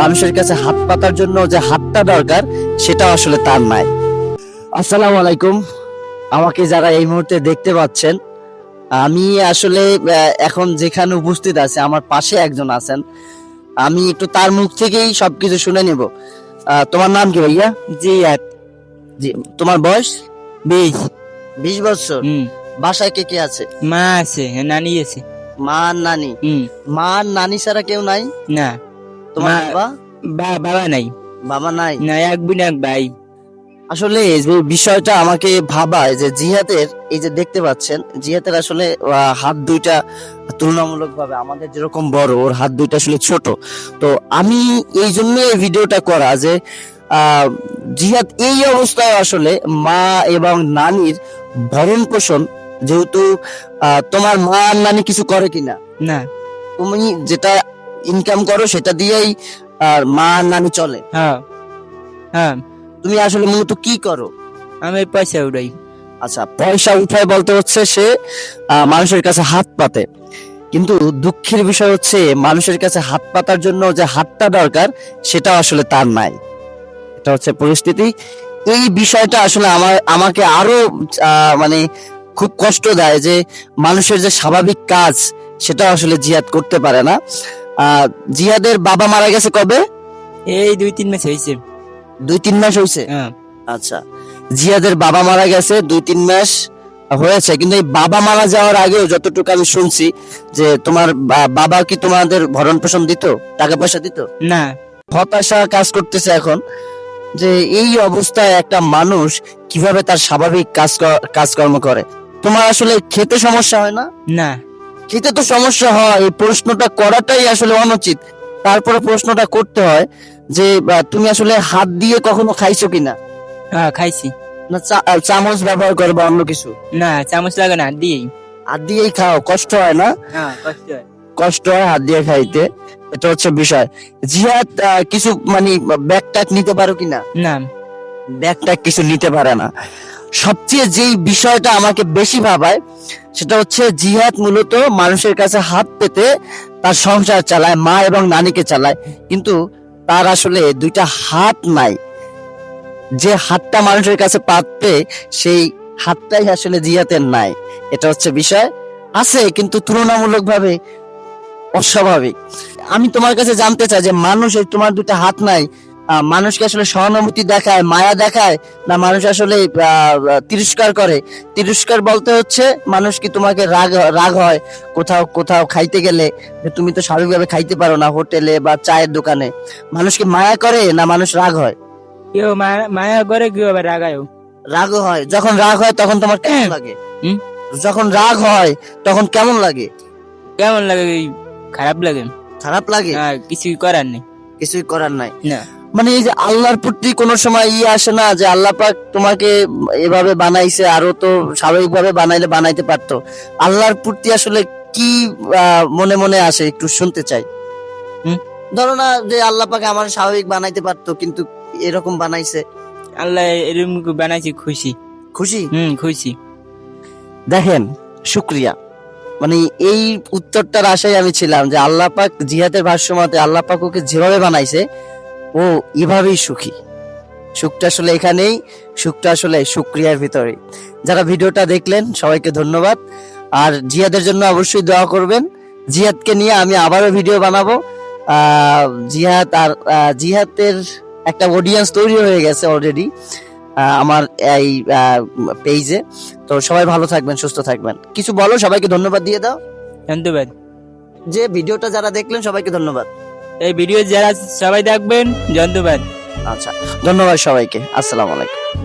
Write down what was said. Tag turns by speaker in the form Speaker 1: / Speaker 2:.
Speaker 1: মানুষের কাছে হাত পাতার জন্য যে হাতটা দরকার সেটা আসলে তার নাই। আসসালামু আলাইকুম। আমাকে যারা এই মুহূর্তে দেখতে পাচ্ছেন আমি আসলে এখন যেখানে উপস্থিত আছে আমার পাশে একজন আছেন। আমি একটু তার মুখ থেকেই সবকিছু শুনে নেব। তোমার নাম কি ভাইয়া?
Speaker 2: জি
Speaker 1: জি তোমার বয়স?
Speaker 2: বিশ।
Speaker 1: বিশ বছর। বাসায় কে কে আছে?
Speaker 2: মা আছে নানি আছে।
Speaker 1: মা নানি? মা নানি ছাড়া কেউ নাই?
Speaker 2: না।
Speaker 1: তোমার বাবা?
Speaker 2: বাবা নাই।
Speaker 1: বাবা নাই?
Speaker 2: না এক বোন এক ভাই।
Speaker 1: আসলে যে বিষয়টা আমাকে ভাবায় যে জিহাদের এই যে দেখতে পাচ্ছেন জিহাদের আসলে হাত দুইটা তুলনামূলক ভাবে আমাদের যেরকম বড় ওর হাত দুইটা আসলে ছোট। তো আমি এই জন্য এই ভিডিওটা করা যে আহ, জিহাদ এই অবস্থায় আসলে মা এবং নানির ভরণ পোষণ যেহেতু আহ, তোমার মা আর নানি কিছু করে কিনা।
Speaker 2: না।
Speaker 1: তুমি যেটা ইনকাম করো সেটা দিয়েই আর মা নানি চলে।
Speaker 2: হ্যাঁ হ্যাঁ।
Speaker 1: তুমি আসলে মূলত কি করো?
Speaker 2: আমি পয়সা উড়াই।
Speaker 1: আচ্ছা পয়সা উঠায় বলতে হচ্ছে সে মানুষের কাছে হাত পাতে। কিন্তু দুঃখের বিষয় হচ্ছে মানুষের কাছে হাত পাতার জন্য যে হাতটা দরকার সেটা আসলে তার নাই। এটা হচ্ছে পরিস্থিতি। এই বিষয়টা আসলে আমার আমাকে আরও আহ, মানে খুব কষ্ট দেয় যে মানুষের যে স্বাভাবিক কাজ সেটা আসলে জিয়াদ করতে পারে না। জিহাদের বাবা মারা গেছে কবে?
Speaker 2: এই দুই তিন মাস হয়েছে
Speaker 1: দুই তিন মাস হয়েছে
Speaker 2: হ্যাঁ।
Speaker 1: আচ্ছা। জিয়াদের বাবা মারা গেছে দুই তিন মাস হয়েছে কিন্তু এই বাবা মারা যাওয়ার আগেও যতটুকু আমি শুনছি যে তোমার বাবা কি তোমাদের ভরণ পোষণ দিত? টাকা পয়সা দিত?
Speaker 2: না।
Speaker 1: হতাশা কাজ করতেছে এখন যে এই অবস্থায় একটা মানুষ কীভাবে তার স্বাভাবিক কাজ কাজকর্ম করে? তোমার আসলে খেতে সমস্যা হয় না?
Speaker 2: না।
Speaker 1: খেতে তো সমস্যা হয় এই প্রশ্নটা করাটাই আসলে অনুচিত। তারপরে প্রশ্নটা করতে হয় যে তুমি আসলে হাত দিয়ে কখনো খাইছো কিনা?
Speaker 2: হ্যাঁ খাইছি।
Speaker 1: না চামচ ব্যবহার করে বা অন্য কিছু?
Speaker 2: না চামচ লাগে না দিয়েই।
Speaker 1: হাত দিয়েই খাও কষ্ট হয় না?
Speaker 2: হ্যাঁ কষ্ট হয়।
Speaker 1: কষ্ট হয় হাত দিয়ে খাইতে এটা হচ্ছে বিষয়। জিহাদ কিছু মানে ব্যাগ নিতে পারো কিনা?
Speaker 2: না।
Speaker 1: ব্যাগ কিছু নিতে পারে না। সবচেয়ে যেই বিষয়টা আমাকে বেশি ভাবায়, সেটা হচ্ছে জিহাদ মূলত মানুষের কাছে হাত পেতে তার সংসার চালায়, মা এবং নানিকে চালায়। কিন্তু তার আসলে দুইটা হাত নাই। যে হাতটা মানুষের কাছে পাততে সেই হাতটাই আসলে জিহাতের নাই। এটা হচ্ছে বিষয়। আছে, কিন্তু তুলনামূলক ভাবে অস্বাভাবিক। আমি তোমার কাছে জানতে চাই যে মানুষ এই তোমার দুটো হাত নাই মানুষকে আসলে সহানুভূতি দেখায় মায়া দেখায় না মানুষ আসলে তিরস্কার করে? তিরস্কার বলতে হচ্ছে মানুষ কি তোমাকে রাগ রাগ হয় কোথাও কোথাও খাইতে গেলে? তুমি তো স্বাভাবিকভাবে খাইতে পারো না হোটেলে বা চায়ের দোকানে। মানুষ কি মায়া করে না মানুষ রাগ হয়?
Speaker 2: কেউ মায়া করে কেউ আবার রাগায়ও
Speaker 1: রাগ হয়। যখন রাগ হয় তখন তোমার কেমন লাগে?
Speaker 2: হুম?
Speaker 1: যখন রাগ হয় তখন কেমন লাগে?
Speaker 2: কেমন লাগে? খারাপ লাগে।
Speaker 1: খারাপ লাগে?
Speaker 2: কিছুই করার নেই।
Speaker 1: কিছুই করার নাই?
Speaker 2: না।
Speaker 1: মানে এই যে আল্লাহর প্রতি কোনো সময় ইয়ে আসে না যে আল্লাহ পাক তোমাকে এভাবে বানাইছে আরও তো স্বাভাবিকভাবে বানাইলে বানাইতে পারতো। আল্লাহর প্রতি আসলে কি মনে মনে আসে একটু শুনতে চাই? ধরো না যে আল্লাহ পাক আমার স্বাভাবিক বানাইতে পারতো কিন্তু এরকম বানাইছে।
Speaker 2: আল্লাহ এরকম বানাইছে খুশি।
Speaker 1: খুশি?
Speaker 2: হুম খুশি।
Speaker 1: দেখেন শুক্রিয়া। মানে এই উত্তরটার আশায় আমি ছিলাম যে আল্লাহ পাক জিহাদের ভাষ্যমতে আল্লাহ পাক ওকে যেভাবে বানাইছে ও এভাবেই সুখী। সুখটা আসলে এখানেই সুখটা আসলে শুক্রিয়ার ভিতরে যারা ভিডিওটা দেখলেন সবাইকে ধন্যবাদ। আর জিহাদের জন্য অবশ্যই দোয়া করবেন। জিহাদকে নিয়ে আমি আবারও ভিডিও বানাবো। জিহাদ আর জিহাদের একটা অডিয়েন্স তৈরি হয়ে গেছে অলরেডি আমার এই পেজে তো সবাই ভালো থাকবেন সুস্থ থাকবেন। কিছু বলো সবাইকে ধন্যবাদ দিয়ে দাও।
Speaker 2: ধন্যবাদ।
Speaker 1: যে ভিডিওটা যারা দেখলেন সবাইকে ধন্যবাদ।
Speaker 2: এই ভিডিও যারা সবাই দেখবেন ধন্যবাদ
Speaker 1: আচ্ছা ধন্যবাদ সবাইকে। আসসালামু আলাইকুম।